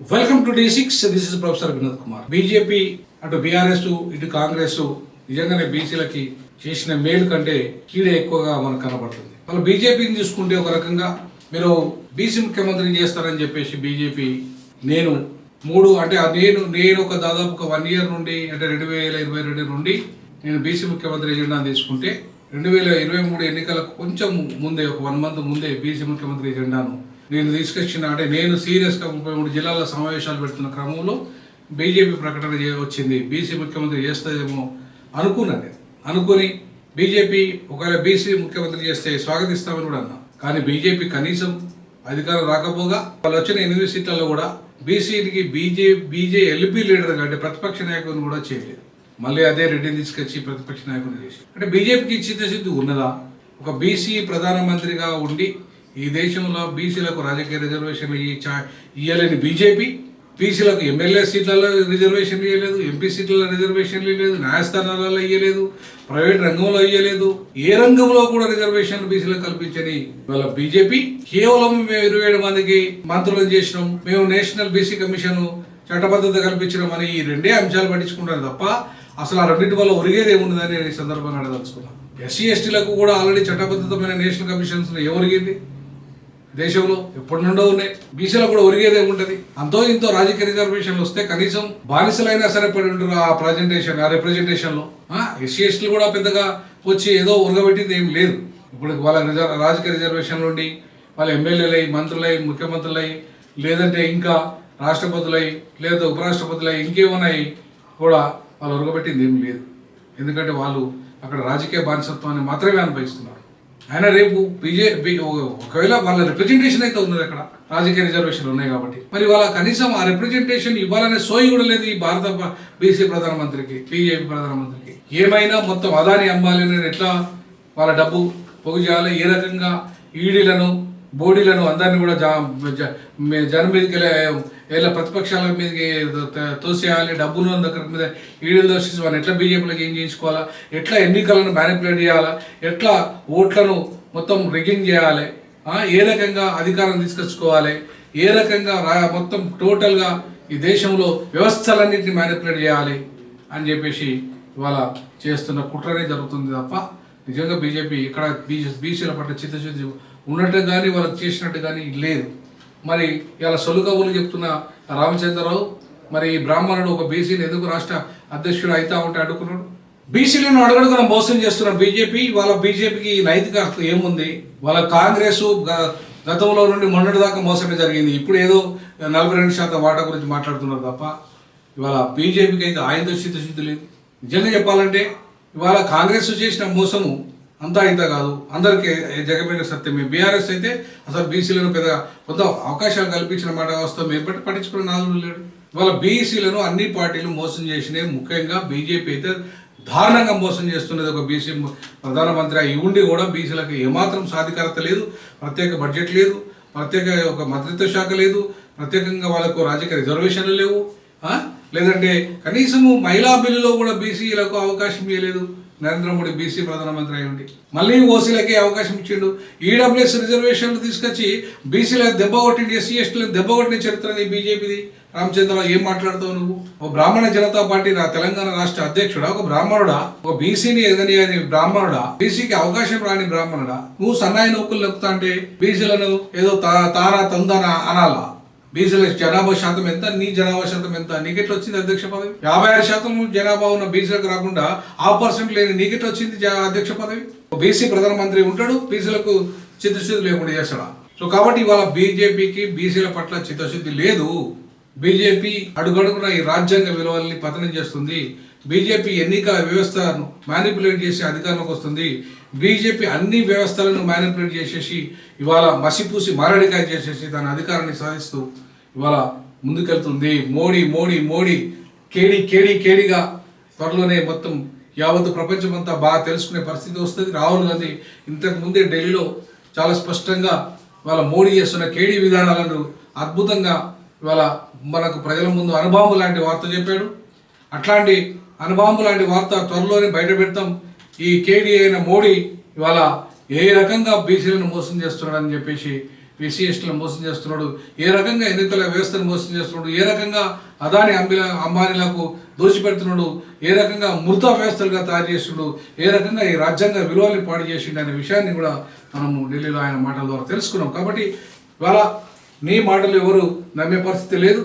Welcome to day six this is professor Vinod Kumar BJP అటు BRS ఇటు కాంగ్రెస్ నిజంగానే బీసీలకి చేసిన మేలు కంటే కీడ ఎక్కువగా మనకు కనబడుతుంది. వాళ్ళు బీజేపీని చూసుకుంటే ఒక రకంగా మీరు బీసీ ముఖ్యమంత్రిని చేస్తారని చెప్పేసి బీజేపీ నేను మూడు అంటే నేను నేను ఒక దాదాపు ఒక వన్ ఇయర్ నుండి అంటే రెండు వేల ఇరవై రెండు నుండి నేను బీసీ ముఖ్యమంత్రి ఎజెండాను తీసుకుంటే రెండు వేల ఇరవై మూడు ఎన్నికలకు కొంచెం ముందే ఒక వన్ మంత్ ముందే బీసీ ముఖ్యమంత్రి జెండాను నేను తీసుకొచ్చిన అంటే నేను సీరియస్గా ముప్పై మూడు జిల్లాల సమావేశాలు పెడుతున్న క్రమంలో బీజేపీ ప్రకటన వచ్చింది. బీసీ ముఖ్యమంత్రి చేస్తుందేమో అనుకున్నాను అనుకుని బీజేపీ ఒకవేళ బీసీ ముఖ్యమంత్రి చేస్తే స్వాగతిస్తామని కూడా అన్నా. కానీ బీజేపీ కనీసం అధికారం రాకపోగా వాళ్ళు వచ్చిన ఎనిమిది సీట్లలో కూడా బీసీకి బీజే బీజే ఎల్పీ లీడర్ అంటే ప్రతిపక్ష నాయకుని కూడా చేయలేదు. మళ్ళీ అదే రెడ్డిని తీసుకొచ్చి ప్రతిపక్ష నాయకుని చేసి. అంటే బీజేపీకి చిత్తశుద్ధి ఉన్నదా? ఒక బీసీ ప్రధానమంత్రిగా ఉండి ఈ దేశంలో బీసీలకు రాజకీయ రిజర్వేషన్లు ఇయ్యలేని బీజేపీ బీసీలకు ఎమ్మెల్యే సీట్లలో రిజర్వేషన్లు ఇవ్వలేదు ఎంపీ సీట్లలో రిజర్వేషన్లు ఇవ్వలేదు న్యాయస్థానాలలో ఇవ్వలేదు ప్రైవేట్ రంగంలో ఇవ్వలేదు ఏ రంగంలో కూడా రిజర్వేషన్లు బీసీలకు కల్పించని వాళ్ళ బీజేపీ. కేవలం మేము ఇరవై ఏడు మందికి మంత్రులను చేసినాం మేము నేషనల్ బీసీ కమిషన్ చట్టబద్ధత కల్పించడం అని ఈ రెండే అంశాలు పట్టించుకుంటారు తప్ప అసలు ఆ రెండింటి వల్ల ఒరిగేది ఏముండదని ఈ సందర్భంగా అడదలుచుకున్నాను ఎస్సీ ఎస్టీలకు కూడా ఆల్రెడీ చట్టబద్ధతమైన నేషనల్ కమిషన్స్ ఎవరిగింది దేశంలో ఎప్పటి నుండో ఉన్నాయి. బీసీలో కూడా ఒరిగేదే ఉంటుంది అంతో ఇంతో రాజకీయ రిజర్వేషన్లు వస్తే కనీసం బానిసలైనా సరే పడి ఉంటారు ఆ ప్రజెంటేషన్ ఆ రిప్రజెంటేషన్లో ఎస్సీ ఎస్టీలు కూడా పెద్దగా వచ్చి ఏదో ఉరగబెట్టింది ఏం లేదు. ఇప్పుడు వాళ్ళ రిజర్వ్ రాజకీయ రిజర్వేషన్ నుండి వాళ్ళ ఎమ్మెల్యేలై మంత్రులై ముఖ్యమంత్రులై లేదంటే ఇంకా రాష్ట్రపతులై లేదా ఉపరాష్ట్రపతులై ఇంకేమన్నాయి కూడా వాళ్ళు ఉరగబెట్టింది ఏం లేదు. ఎందుకంటే వాళ్ళు అక్కడ రాజకీయ బానిసత్వాన్ని మాత్రమే అనుభవిస్తున్నారు. ఆయన రేపు బీజేపీ ఒకవేళ వాళ్ళ రిప్రజెంటేషన్ అయితే ఉన్నది అక్కడ. రాజకీయ రిజర్వేషన్లు ఉన్నాయి కాబట్టి. మరి వాళ్ళ కనీసం ఆ రిప్రజెంటేషన్ ఇవ్వాలనే సోయి కూడా లేదు ఈ భారత బీసీ ప్రధానమంత్రికి బీజేపీ ప్రధానమంత్రికి. ఏమైనా మొత్తం అదాని అంబాలి ఎట్లా వాళ్ళ డబ్బు పోగు చేయాలి? ఏ రకంగా ఈడీలను బోడీలను అందరినీ కూడా జా జ- జనం మీదకి వెళ్ళ ప్రతిపక్షాల మీదకి తోసేయాలి డబ్బులు దగ్గర మీద ఈడీలు దోషించి వాళ్ళు ఎట్లా బీజేపీలకు ఏం చేయించుకోవాలా? ఎట్లా ఎన్నికలను మ్యానిపులేట్ చేయాలా? ఎట్లా ఓట్లను మొత్తం రిగింగ్ చేయాలి? ఏ రకంగా అధికారం తీసుకొచ్చుకోవాలి? ఏ రకంగా మొత్తం టోటల్గా ఈ దేశంలో వ్యవస్థలన్నింటినీ మ్యానిపులేట్ చేయాలి? అని చెప్పేసి ఇవాళ చేస్తున్న కుట్రనే జరుగుతుంది తప్ప నిజంగా బీజేపీ ఇక్కడ బీసీ బీసీల పట్ల చిత్తశుద్ధి ఉన్నట్టు కానీ వాళ్ళు చేసినట్టు కానీ లేదు. మరి ఇలా సొలుకబులు చెప్తున్న రామచంద్రరావు మరి ఈ బ్రాహ్మణుడు ఒక బీసీని ఎందుకు రాష్ట్ర అధ్యక్షుడు అవుతా ఉంటే అడుగుతున్నాడు బీసీలను అడగడుగున మోసం చేస్తున్న బీజేపీ వాళ్ళ బీజేపీకి నైతిక హక్కు ఏముంది? వాళ్ళ కాంగ్రెస్ గ- గతంలో నుండి మొన్నటి దాకా మోసమే జరిగింది. ఇప్పుడు ఏదో నలభై రెండు శాతం వాటా గురించి మాట్లాడుతున్నారు తప్ప ఇవాళ బీజేపీకి అయితే ఆయనతో చిత్తశుద్ధి లేదు. నిజంగా చెప్పాలంటే ఇవాళ కాంగ్రెస్ చేసిన మోసము అంతా ఇంత కాదు. అందరికీ జగమైన సత్యమే బీఆర్ఎస్ అయితే అసలు బీసీలను పెద్ద కొంత అవకాశాలు కల్పించిన మాట వాస్తవం. ఎప్పటి పట్టించుకున్న నాలుగు లేడు. ఇవాళ బీసీలను అన్ని పార్టీలు మోసం చేసినాయి. ముఖ్యంగా బీజేపీ అయితే దారుణంగా మోసం చేస్తున్నది ఒక బీసీ ప్రధానమంత్రి అయి ఉండి కూడా బీసీలకు ఏమాత్రం సాధికారత లేదు. ప్రత్యేక బడ్జెట్ లేదు. ప్రత్యేక ఒక మంత్రిత్వ శాఖ లేదు. ప్రత్యేకంగా వాళ్ళకు రాజకీయ రిజర్వేషన్లు లేవు. లేదంటే కనీసము మహిళా బిల్లులో కూడా బీసీలకు అవకాశం ఇవ్వలేదు నరేంద్ర మోడీ బీసీ ప్రధానమంత్రి అయి ఉండి. మళ్ళీ ఓసీలకే అవకాశం ఇచ్చిండు. ఈడబ్ల్యూఎస్ రిజర్వేషన్లు తీసుకొచ్చి బీసీలకు దెబ్బ కొట్టిండి ఎస్సీ ఎస్టీలకు దెబ్బ కొట్టిన చరిత్రని బీజేపీది. రామచంద్రరావు ఏం మాట్లాడుతావు నువ్వు? ఒక బ్రాహ్మణ జనతా పార్టీ నా తెలంగాణ రాష్ట్ర అధ్యక్షుడా? ఒక బ్రాహ్మణుడా? ఒక బీసీని ఎదని అని బ్రాహ్మణుడా? బీసీకి అవకాశం రాని బ్రాహ్మణుడా? నువ్వు సన్నాయి నొక్కులు నొక్కుతా అంటే బీసీలను ఏదో తా- తారా తందన అనాలా? బీసీలకు జనాభా శాతం ఎంత? నీ జనాభా శాతం ఎంత? నీకెట్లా వచ్చింది అధ్యక్ష పదవి యాభై ఆరు శాతం జనాభా ఉన్న బీసీలకు రాకుండా ఆ పర్సెంట్ లేని నీకెట్లా వచ్చింది అధ్యక్ష పదవి బీసీ ప్రధానమంత్రి ఉంటాడు బీసీలకు చిత్తశుద్ధి లేకుండా చేస్తాడా? సో కాబట్టి ఇవాళ బీజేపీకి బీసీల పట్ల చిత్తశుద్ధి లేదు. బీజేపీ అడుగడుగున ఈ రాజ్యాంగ విలువల్ని పతనం చేస్తుంది. బీజేపీ ఎన్నికల వ్యవస్థను మ్యానిపులేట్ చేసి అధికారంలోకి వస్తుంది. బీజేపీ అన్ని వ్యవస్థలను మ్యానిపులేట్ చేసేసి ఇవాళ మసిపూసి మారడికాయ చేసేసి తన అధికారాన్ని సాధిస్తూ ఇవాళ ముందుకెళ్తుంది. మోడీ మోడీ మోడీ కేడి కేడి కేడిగా త్వరలోనే మొత్తం యావత్ ప్రపంచమంతా బాగా తెలుసుకునే పరిస్థితి వస్తుంది. రాహుల్ గాంధీ ఇంతకుముందే ఢిల్లీలో చాలా స్పష్టంగా ఇవాళ మోడీ చేస్తున్న కేడీ విధానాలను అద్భుతంగా ఇవాళ మనకు ప్రజల ముందు అనుభవం లాంటి వార్త చెప్పాడు. అట్లాంటి అనుబాంబు లాంటి వార్త త్వరలోనే బయట పెడతాం. ఈ కేడీ అయిన మోడీ ఇవాళ ఏ రకంగా బీసీలను మోసం చేస్తున్నాడని చెప్పేసి బీసీ ఎస్టీలను మోసం చేస్తున్నాడు ఏ రకంగా ఎన్నికల వ్యవస్థను మోసం చేస్తున్నాడు ఏ రకంగా అదాని అంబిల అంబానీలకు దోచిపెడుతున్నాడు ఏ రకంగా మృత వ్యవస్థలుగా తయారు చేస్తున్నాడు ఏ రకంగా ఈ రాజ్యాంగ విలువల్ని పాడు చేసిండు అనే విషయాన్ని కూడా మనము ఢిల్లీలో ఆయన మాటల ద్వారా తెలుసుకున్నాం. కాబట్టి ఇవాళ నీ మాటలు ఎవరు నమ్మే పరిస్థితి లేదు.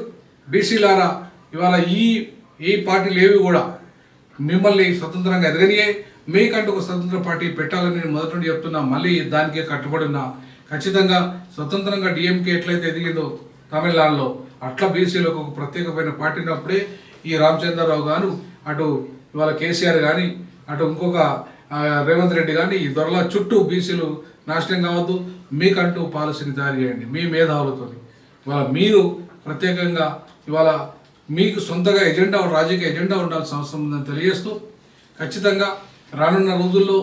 బీసీలారా ఇవాళ ఈ ఈ పార్టీలు ఏవి కూడా మిమ్మల్ని స్వతంత్రంగా ఎదగనియే. మీకంటూ ఒక స్వతంత్ర పార్టీ పెట్టాలని నేను మొదటి నుండి చెప్తున్నా. మళ్ళీ దానికే కట్టుబడి ఉన్నా. ఖచ్చితంగా స్వతంత్రంగా డిఎంకే ఎట్లయితే ఎదిగిందో తమిళనాడులో అట్లా బీసీలకు ఒక ప్రత్యేకమైన పార్టీ ఉన్నప్పుడే ఈ రామచంద్రరావు గారు అటు ఇవాళ కేసీఆర్ కానీ అటు ఇంకొక రేవంత్ రెడ్డి కానీ ఈ దొరల చుట్టూ బీసీలు నాశనం కావద్దు. మీకంటూ పాలసీని తయారు చేయండి. మీ మేధావులతో ఇవాళ మీరు ప్రత్యేకంగా ఇవాళ మీకు సొంతగా ఎజెండా రాజకీయ ఎజెండా ఉండాల్సిన అవసరం ఉందని తెలియజేస్తూ ఖచ్చితంగా రానున్న రోజుల్లో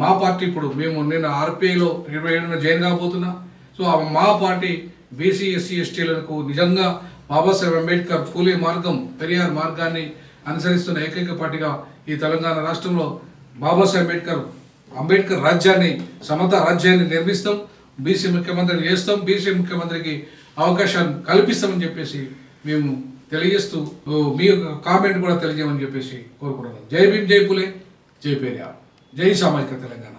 మా పార్టీ ఇప్పుడు మేము నేను ఆర్పిఐలో ఇరవై ఏడున జాయిన్ కాబోతున్నా. సో ఆ మా పార్టీ బీసీ ఎస్సీ ఎస్టీలకు నిజంగా బాబాసాహెబ్ అంబేద్కర్ పూలే మార్గం పెరియార్ మార్గాన్ని అనుసరిస్తున్న ఏకైక పార్టీగా ఈ తెలంగాణ రాష్ట్రంలో బాబాసాహెబ్ అంబేద్కర్ అంబేద్కర్ రాజ్యాన్ని సమత రాజ్యాన్ని నిర్మిస్తాం. బీసీ ముఖ్యమంత్రిని చేస్తాం. బీసీ ముఖ్యమంత్రికి అవకాశాన్ని కల్పిస్తామని చెప్పేసి మేము తెలియజేస్తూ ఓ, మీ కామెంట్ కూడా తెలియజేయమని చెప్పేసి కోరుకుంటున్నాను. జై భీమ్ జై పులే జై పేరియా జై సామాజిక తెలంగాణ.